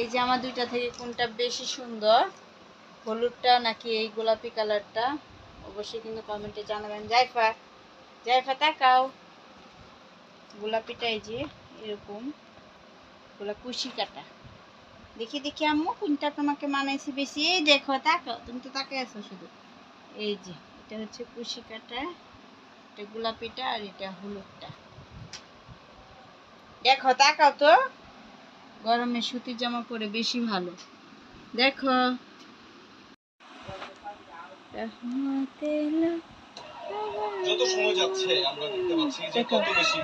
এই জামা দুইটা থেকে কোনটা বেশি সুন্দর, হলুদটা নাকি এই গোলাপি কালারটা? অবশ্যই কিন্তু কমেন্টে জানাবেন। জাইফা জাইফা তাকাও। গোলাপিটা এই যে এরকম, গোলা কুশি কাটা দেখি দেখি আম্মু, কোনটা তোমাকে মানাইছে বেশি? এই দেখো, তাকাও, তুমি তো তাকে আছো শুধু। এই যে, এটা হচ্ছে কুশি কাটা এটা গোলাপিটা আর এটা হলুদটা। দেখো, তাকাও তো। গরমে সুতির জামা পরে বেশি ভালো। দেখো। যত সময় যাচ্ছে আমরা দেখতে পাচ্ছি যে কত বেশি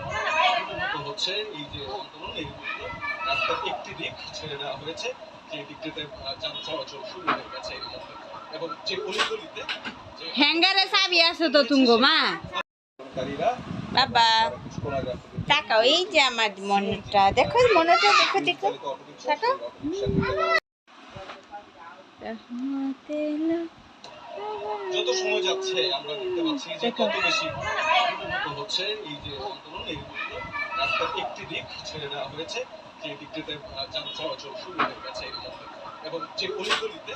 হচ্ছে এই যে আন্দোলন এই রাস্তার একটি দিক ছেড়ে দেওয়া হয়েছে যে দিকটিতে যান চলাচল শুরু হয়ে গেছে এবং যে অলিগলিতে হ্যাঙ্গারে চাবি আছে তো তুঙ্গো মা। বাবা। তাকাও এই যে আমার মনটা। দেখো মনটা দেখো দেখো। তাকাও। যত সময় যাচ্ছে আমরা দেখতে পাচ্ছি যে কত বেশি হচ্ছে এই যে আন্দোলন এই রাস্তার একটি দিক ছেড়ে দেওয়া হয়েছে যে দিকটিতে যান চলাচল শুরু হয়ে গেছে এবং যে অলিগলিতে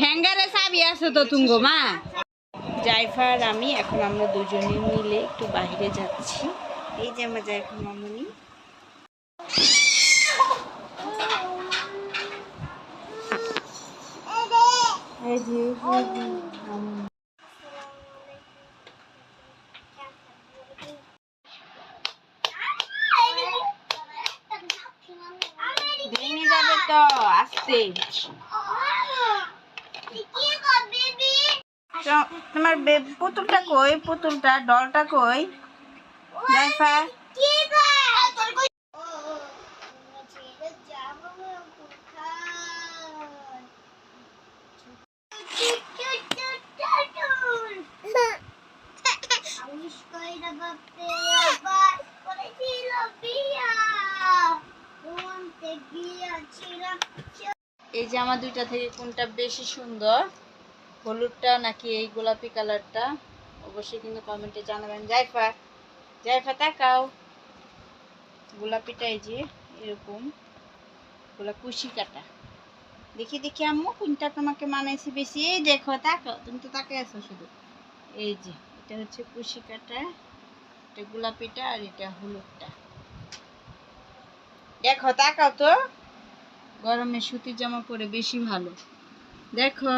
হ্যাঙ্গারে চাবি আছে তো তুঙ্গো মা। জাইফার আমি এখন আমরা দুজনে মিলে একটু বাইরে যাচ্ছি। এই যে আমার জাইফা মামুনি। তো তোমার পুতুলটা কই? পুতুলটা ডলটা কই? জাইফা এই জামা দুইটা থেকে কোনটা বেশি সুন্দর? হলুদটা নাকি এই গোলাপি কালারটা? অবশ্যই কিন্তু কমেন্টে জানাবেন। জাইফা জাইফা তাকাও গোলাপিটা এই যে, এরকম। গোলা কুশি কাটা দেখি দেখি, আম্মু, কোনটা তোমাকে মানাইছে বেশি? এই দেখো তাকাও তুমি তো তাকে আছো শুধু। এই যে, এটা হচ্ছে কুশি কাটা এটা গোলাপিটা আর এটা হলুদটা। দেখো, তাকাও তো। গরমে সুতির জামা পরে বেশি ভালো। দেখো।